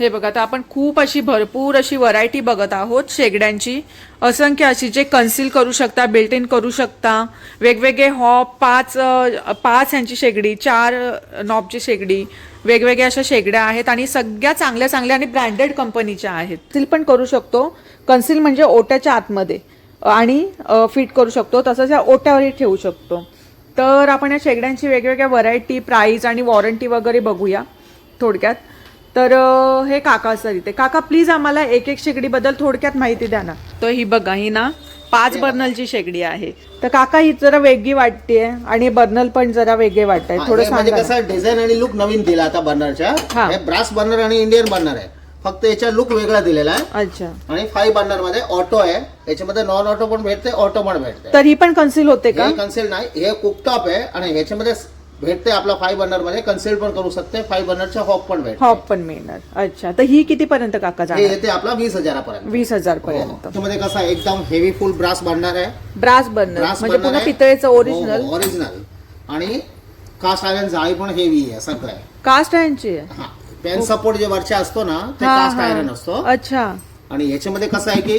हे बघा आता आपण खूप अशी भरपूर अशी व्हरायटी बघत आहोत शेगड्यांची. असंख्य अशी जे कन्सील करू शकता बिल्ट इन करू शकता. वेगवेगळे हॉप पाच पाच यांची शेगडी चार नॉबची शेगडी वेगवेगळ्या अशा शेगड्या आहेत आणि सगळ्या चांगल्या चांगल्या आणि ब्रँडेड कंपनीच्या आहेत. कन्सील पण करू शकतो. कन्सील म्हणजे ओट्याच्या आतमध्ये आणि फिट करू शकतो. तसंच या ओट्यावरही ठेवू शकतो. तर आपण या शेगड्यांची वेगवेगळ्या व्हरायटी प्राईस आणि वॉरंटी वगैरे बघूया थोडक्यात. तर हे काका असतात इथे काका प्लीज आम्हाला एक एक शेगडीबद्दल थोडक्यात माहिती द्या ना. तर ही बघा ही ना पाच बर्नलची शेगडी आहे. तर काका ही जरा वेगळी वाटते आणि बर्नल पण जरा वेगळे वाटत आहे थोडं म्हणजे सांगा. कसं डिझाईन आणि लुक नवीन दिला आता बर्नरच्या हा. हे ब्रास बर्नर आणि इंडियन बर्नर आहे. फक्त याचा लुक वेगळा दिलेला आहे. अच्छा. आणि फाईव्ह बर्नरमध्ये ऑटो आहे. याच्यामध्ये नॉन ऑटो पण भेटते ऑटो पण भेटते. तर ही पण कन्सील होते का? हे कन्सेल नाही. हे कुकटॉप आहे आणि ह्याच्यामध्ये भेटते आपला फाईव्ह बर्नरमध्ये. कन्सेल पण करू शकते. फाईव्ह बर्नरच्या हॉप पण भेटते. हॉप पण मिळणार. अच्छा. तर ही किती पर्यंत काका हे जाणार? येते आपला वीस हजारापर्यंत. वीस हजार हो. पर्यंत त्याच्यामध्ये कसं एकदम हेवी फुल ब्रास बर्नर आहे. ब्रास बर्नर ब्रास म्हणजे पुन्हा. पितळेचं हो, ओरिजिनल हो, ओरिजिनल आणि कास्ट आयरन जाळी पण हेवी आहे सगळं आहे. कास्ट आहे? हा. पेन सपोर्ट जे वरच्या असतो ना ते हा, कास्ट हा. आयरन असतो. अच्छा. आणि याच्यामध्ये कसं आहे की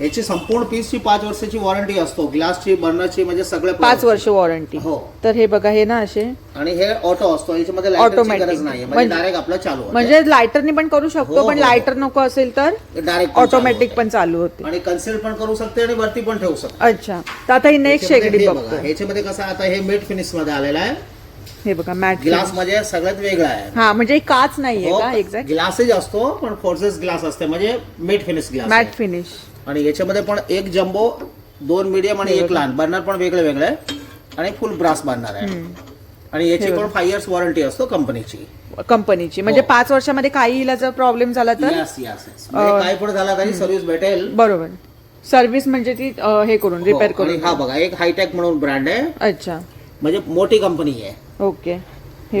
याची संपूर्ण पीसची पाच वर्षाची वॉरंटी असतो. ग्लासची बर्नरची म्हणजे सगळे पाच वर्ष वॉरंटी. हो. तर हे बघा हे ना असे आणि हे ऑटो असतो. याच्यामध्ये Automatic. गरज नाही म्हणजे म्हणजे- डायरेक्ट आपलं चालू होतं. म्हणजे लायटरनी पण करू शकतो हो, पण हो. लायटर नको असेल तर डायरेक्ट ऑटोमॅटिक पण चालू होते. आणि कन्सेल पण करू शकते आणि वरती पण ठेवू शकते. अच्छा. तर आता ही नेक्स्ट याच्यामध्ये शेगडी हे बघा, बघतो याच्यामध्ये कसं आता हे मेट फिनिशमध्ये आलेलं आहे. हे बघा मॅट ग्लासमध्ये सगळ्यात वेगळा आहे. हा म्हणजे ही काच नाहीये हो, का? एक्झॅक्ट ग्लासेज असतो पण फोर्सेस ग्लास असते. म्हणजे matte finish glass matte finish आणि याच्यामध्ये पण एक जम्बो दोन मीडियम आणि एक लहान. बर्नर पण वेगळे वेगळे आणि फुल ब्रास बर्नर आहे. आणि याची पण फाईव्ह इयर्स वॉरंटी असतो कंपनीची कंपनीची. म्हणजे हो. पाच वर्षामध्ये काही जर प्रॉब्लेम झाला तर? यस काय पण झाला तरी सर्व्हिस भेटेल. बरोबर. सर्व्हिस म्हणजे ती हे करून रिपेअर हो, करून. हा बघा एक हायटेक म्हणून ब्रँड आहे. अच्छा. म्हणजे मोठी कंपनी आहे. ओके.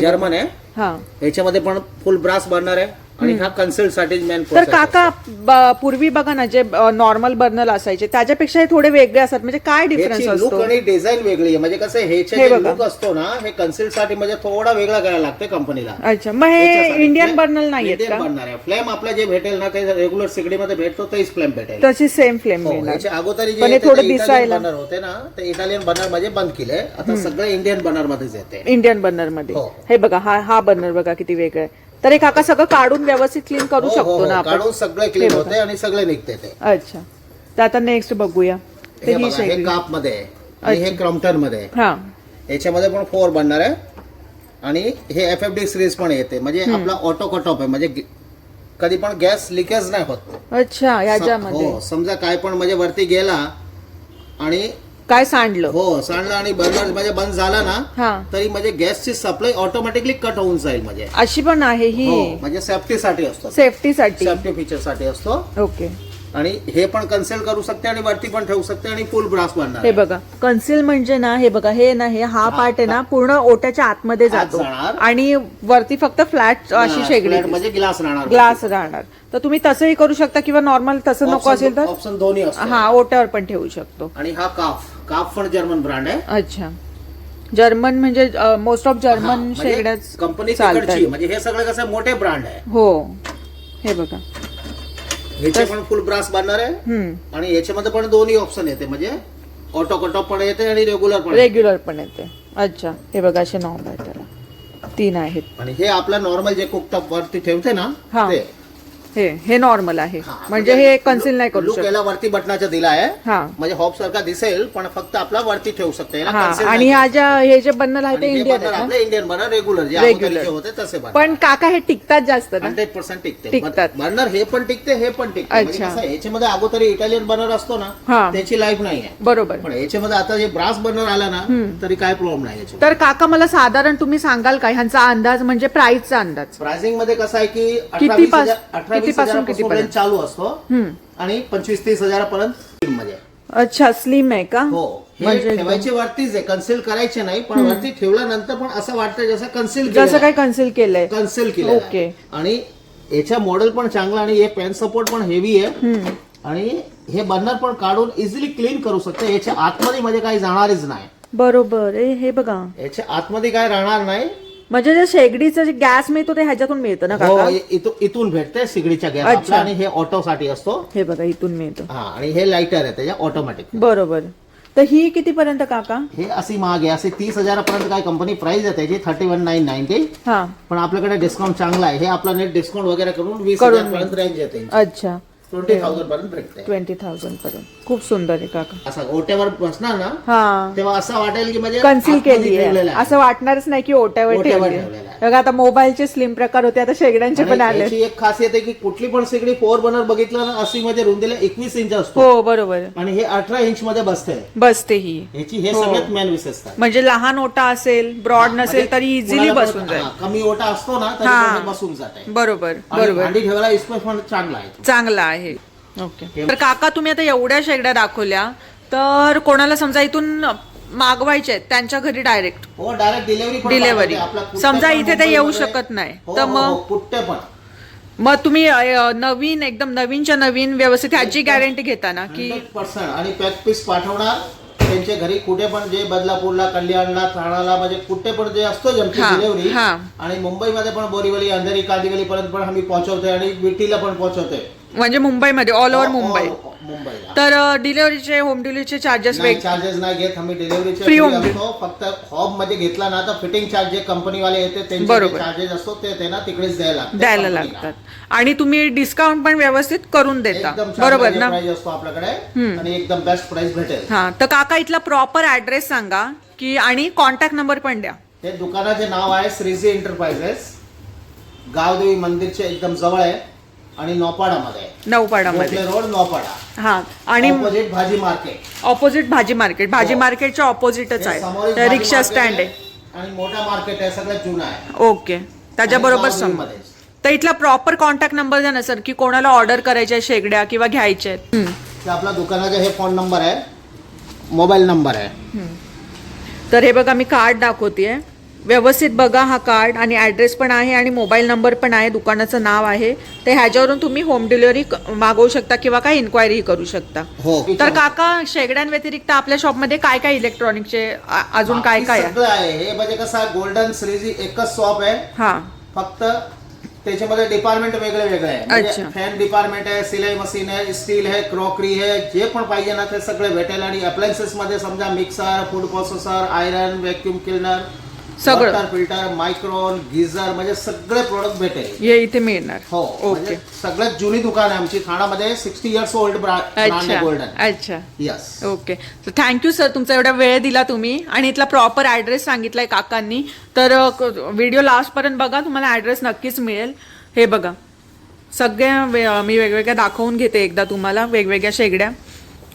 जर्मन आहे. हा. याच्यामध्ये पण फुल ब्रास बर्नर आहे. आणि हा कन्सल्ट मेन तर काका ब- पूर्वी बघा ना जे नॉर्मल बर्नर असायचे त्याच्यापेक्षा हे थोडे वेगळे असतात. म्हणजे काय डिफरन्स लुक असतो? आणि डिझाईन वेगळी आहे. म्हणजे कसं हे बघा. लुक असतो ना हे कन्सिलसाठी म्हणजे थोडा वेगळा करायला लागते कंपनीला अच्छा मग हे इंडियन बर्नर नाही का? बनणार आहे. फ्लेम आपला जे भेटेल ना ते रेग्युलर सिगडीमध्ये भेटतो तेच फ्लेम भेटेल. तशी सेम फ्लेम हो, मिळणार. याच्या अगोदर जे पण हे येते थोडं ते इटालियन दिसायला- बर्नर होते ना ते इटालियन बर्नरमध्ये बंद केले. आता सगळे इंडियन बर्नर मध्येच येते. इंडियन बर्नरमध्ये. हो. हे बघा हा हा बर्नर बघा किती वेगळं आहे. तर हे काका सगळं काढून व्यवस्थित क्लीन करू हो, हो, शकतो हो, ना आपण. काढून सगळे क्लीन होते आणि सगळे निघते ते. अच्छा. तर आता नेक्स्ट बघूया. तर हे ही बघा, हे कापमध्ये आहे आणि हे क्रॉम्प्टनमध्ये आहे. हा. याच्यामध्ये पण फोर बनणार आहे. आणि हे एफ एफ डी सिरीज पण येते. म्हणजे आपला ऑटो कटऑफ आहे. म्हणजे ग- कधी पण गॅस लिकेज नाही होत. अच्छा याच्यामध्ये. हो समजा काय पण म्हणजे वरती गेला आणि काय सांडलं? हो सांडला आणि बर्नर म्हणजे बंद झाला ना हा. तरी म्हणजे गॅसची सप्लाय ऑटोमॅटिकली कट होऊन जाईल म्हणजे अशी पण आहे हो. ही म्हणजे सेफ्टीसाठी असतो. सेफ्टीसाठी सेफ्टी फीचरसाठी असतो. ओके आणि हे पण कन्सेल करू शकते आणि वरती पण ठेवू शकते आणि फुल ब्रास बनणार हे. बघा कन्सिल म्हणजे ना हे बघा हे ना हे हा पार्ट आहे ना पूर्ण ओट्याच्या आतमध्ये आत जातो. जाणार. आणि वरती फक्त फ्लॅट अशी शेगडी म्हणजे ग्लास राहणार ग्लास राहणार. तर तुम्ही तसंही करू शकता किंवा नॉर्मल तसं नको असेल तर? ऑप्शन दोन्ही असतो हा ओट्यावर पण ठेवू शकतो. आणि हा काफ काफ पण जर्मन ब्रँड आहे. अच्छा. जर्मन म्हणजे मोस्ट ऑफ जर्मन शेगड्याच कंपनी चालतात. म्हणजे हे सगळे कसं मोठे ब्रँड आहे. हो. हे बघा. ह्याचे पण फुल ब्रास बनणार आहे. आणि याच्यामध्ये पण दोन्ही ऑप्शन येते. म्हणजे ऑटो कटऑफ पण येते आणि रेग्युलर पण. रेग्युलर पण येते. अच्छा. हे बघा असे नॉर्मल आहे त्याला. तीन आहेत. आणि हे आपला नॉर्मल जे कुकटॉप वरती ठेवते ना हा. ते हे हे नॉर्मल आहे. हा, म्हणजे हे कन्सिल नाही करू लुक शकत. याला वरती बटनाचा दिला आहे. हा. म्हणजे हॉप सारखा दिसेल पण फक्त आपला वरती ठेवू शकते. याला हा cancel आणि नाही ह्या ज्या हे जे बर्नर आहे ते हे इंडियन burner आहे ना? आपले इंडियन बर्नर रेग्युलर जे Regular. होते तसे बर्नर पण काका हे टिकतात जास्त ना? हंड्रेड पर्सेंट टिकते. टिकतात. बर्नर हे पण टिकते हे पण टिकते. म्हणजे अच्छा. कसं आहे, याच्यामध्ये अगोदर इटालियन बर्नर असतो ना हा. त्याची लाईफ नाही आहे. बरोबर. पण याच्यामध्ये आता जे ब्रास बर्नर आला ना तरी काय प्रॉब्लेम नाही याच्यामध्ये. तर काका मला साधारण तुम्ही सांगाल का ह्यांचा अंदाज म्हणजे प्राइसचा अंदाज. प्राइसिंगमध्ये कसं आहे की अठरा किती वीस पास- हजार अठरा कितीपासून हजारापासून कितीपर्यंत? range चालू असतो. आणि पंचवीस तीस हजारापर्यंत मध्ये. अच्छा स्लिम आहे का? हो. म्हणजे ठेवायचे वरतीच आहे कन्सिल करायचे नाही पण वरती ठेवल्यानंतर पण असं वाटतं जसं कन्सिल जसं काय कन्सिल केलंय. कन्सिल केलं ओके. आणि याच्या मॉडेल पण चांगला आणि हे पेन सपोर्ट पण हेवी आहे. आणि हे बर्नर पण काढून इझिली क्लीन करू शकते. याच्या आतमध्ये मध्ये काही जाणारच नाही. बरोबर. हे बघा. याच्या आतमध्ये काय राहणार नाही. म्हणजे जे शेगडीचं जे गॅस मिळतो ते ह्याच्यातून मिळतं ना हो काका? इथून इथून भेटते सिगडीच्या गॅस. अच्छा. आपला आणि हे ऑटो साठी असतो. हे बघा इथून मिळतं. हा आणि हे लाइटर आहे त्याच्या ऑटोमॅटिक बरोबर. तर ही किती पर्यंत काका? हे अशी महाग आहे असे तीस हजारापर्यंत काय कंपनी प्राइस आहे त्याची थर्टी वन नाईन नाईन्टी हा. पण आपल्याकडे डिस्काउंट चांगला आहे. हे आपला नेट डिस्काउंट वगैरे करून वीस करून हजार पर्यंत रेंज येते अच्छा. ट्वेंटी थाउजंड पर्यंत भेटते ट्वेंटी थाउजंड पर्यंत. खूप सुंदर आहे काका. असं ओट्यावर बसणार ना हा. तेव्हा असं वाटेल की म्हणजे कन्सील आतमध्ये केली आहे ठेवलेलं आहे. असं वाटणारच नाही की ओट्यावर ओट्यावर ठेवली ठेवलेलं आहे. बघा आता मोबाईलचे स्लिम प्रकार होते आता शेगड्यांचे पण आणि आले याची एक खासियत आहे की कुठली पण सिगडी फोर बर्नर बघितलं ना अशी मध्ये रुंदीला एकवीस इंच असतो. हो बरोबर. आणि हे अठरा इंच मध्ये बसते बसते ही. ह्याची हे हो. सगळ्यात मेन विशेषता. म्हणजे लहान ओटा असेल ब्रॉड म्हणजे नसेल तरी इझिली कुणाला पण- बसून जाईल. हा, कमी ओटा असतो ना तरी. पण हे बसून जाते बरोबर बरोबर. भांडी ठेवायला स्पेस पण चांगला आहे. चांगला आहे. ओके. तर काका तुम्ही आता एवढ्या शेगड्या दाखवल्या तर कोणाला समजा इथून मागवायचे आहेत त्यांच्या घरी डायरेक्ट हो डायरेक्ट डिलिव्हरी Delivery. समजा इथे ते येऊ शकत नाही. तर तर मग- मग कुठे पण. मग तुम्ही अ, नवीन एकदम नवीनच्या नवीन व्यवस्थित ह्याची गॅरंटी घेताना की हंड्रेड पर्सेंट आणि पॅक पीस पाठवणार त्यांच्या घरी कुठे पण जे बदलापूरला कल्याणला ठाण्याला म्हणजे कुठे पण जे असतो जमची हा, डिलिव्हरी हा. आणि मुंबईमध्ये पण बोरीवली अंधेरी कांदिवली पर्यंत पण आम्ही पोहोचवतोय आणि विटीला पण पोहोचवतोय म्हणजे मुंबईमध्ये ऑल ओव्हर मुंबई मुंबईला. तर डिलिव्हरीचे होम डिलिव्हरीचे चार्जेस नाही चार्जेस नाही घेत आम्ही डिलिव्हरीचे home असतो फक्त हॉबमध्ये घेतला ना तर फिटिंग चार्ज जे कंपनीवाले येते त्यांचे बरोबर. चार्जेस असतो ते त्यांना तिकडेच द्यायला लागतात द्यायला company ला. लागतात. आणि तुम्ही डिस्काउंट पण व्यवस्थित करून देता. एकदम बरोबर ना? प्राइस असतो आपल्याकडे. आणि एकदम बेस्ट प्राइस भेटेल. हा तर काका इथला प्रॉपर ऍड्रेस सांगा की आणि कॉन्टॅक्ट नंबर पण द्या. ते दुकानाचे नाव आहे श्रीजी एंटरप्राइजेस गावदेवी मंदिरच्या एकदम जवळ आहे. आणि नौपाडामध्ये. नौपाडामध्ये. रोड नौपाडा. हा आणि ऑपोजिट भाजी मार्केट ऑपोजिट भाजी मार्केट भाजी हो. मार्केटच्या ऑपोजिटच आहे भाजी रिक्षा स्टँड आहे आणि मोठा मार्केट आहे सगळ्यात जुना आहे. ओके. त्याच्याबरोबर समोर. तर इथला प्रॉपर कॉन्टॅक्ट नंबर द्या ना सर की कोणाला ऑर्डर करायच्या आहे शेगड्या किंवा घ्यायच्या आहेत. हम्म. ते आपला दुकानाचा हे फोन नंबर आहे. मोबाईल नंबर आहे. तर हे बघा मी कार्ड दाखवतेय. व्यवस्थित बघा हा कार्ड आणि ॲड्रेस पण आहे आणि मोबाईल नंबर पण आहे दुकानाचं नाव आहे. तर ह्याच्यावरून तुम्ही होम डिलिव्हरी मागवू शकता किंवा काय इन्क्वायरी करू शकता. हो. तर काका शेगड्यांव्यतिरिक्त आपल्या शॉपमध्ये काय काय इलेक्ट्रॉनिकचे अजून काय काय आहे? सगळं आहे. हे म्हणजे कसं गोल्डन श्रीजी एकच शॉप आहे. हा. फक्त त्याच्यामध्ये डिपार्टमेंट वेगळे वेगळे आहे. म्हणजे अच्छा. फॅन डिपार्टमेंट आहे सिलाई मशीन आहे स्टील आहे क्रॉकरी आहे जे पण पाहिजे ना ते सगळे भेटेल. आणि अप्लायन्सेस मध्ये समजा mixer food processor iron vacuum cleaner सगळं. फिल्टर मायक्रोन गिझर म्हणजे सगळे प्रोडक्ट भेटेल. हे इथे मिळणार. हो ओके. म्हणजे सगळ्यात जुनी दुकान आहे आमची ठाण्यामध्ये सिक्स्टी इयर्स ओल्ड अच्छा गोल्डन अच्छा. Yes okay. तर थँक्यू सर तुमचा एवढा वेळ दिला तुम्ही. आणि इथला प्रॉपर ॲड्रेस सांगितलाय काकांनी. तर व्हिडिओ लास्टपर्यंत बघा तुम्हाला ॲड्रेस नक्कीच मिळेल. हे बघा. सगळ्या वे- मी वेगवेगळ्या दाखवून घेते एकदा तुम्हाला वेगवेगळ्या शेगड्या.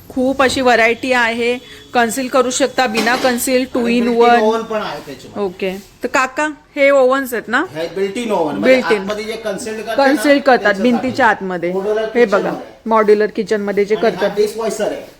खूप अशी व्हरायटी आहे. कन्सील करू शकता बिना conceal two in one oven पण आहे त्याच्यामध्ये. ओके तर काका हे ओव्हन्स आहेत ना? हे built in oven Built in. मध्ये जे कन्सिल कन्सील करतात भिंतीच्या आतमध्ये. Modular हे kitchen बघा. मॉड्युलर किचनमध्ये जे करतात. डिश वॉइसर आहे.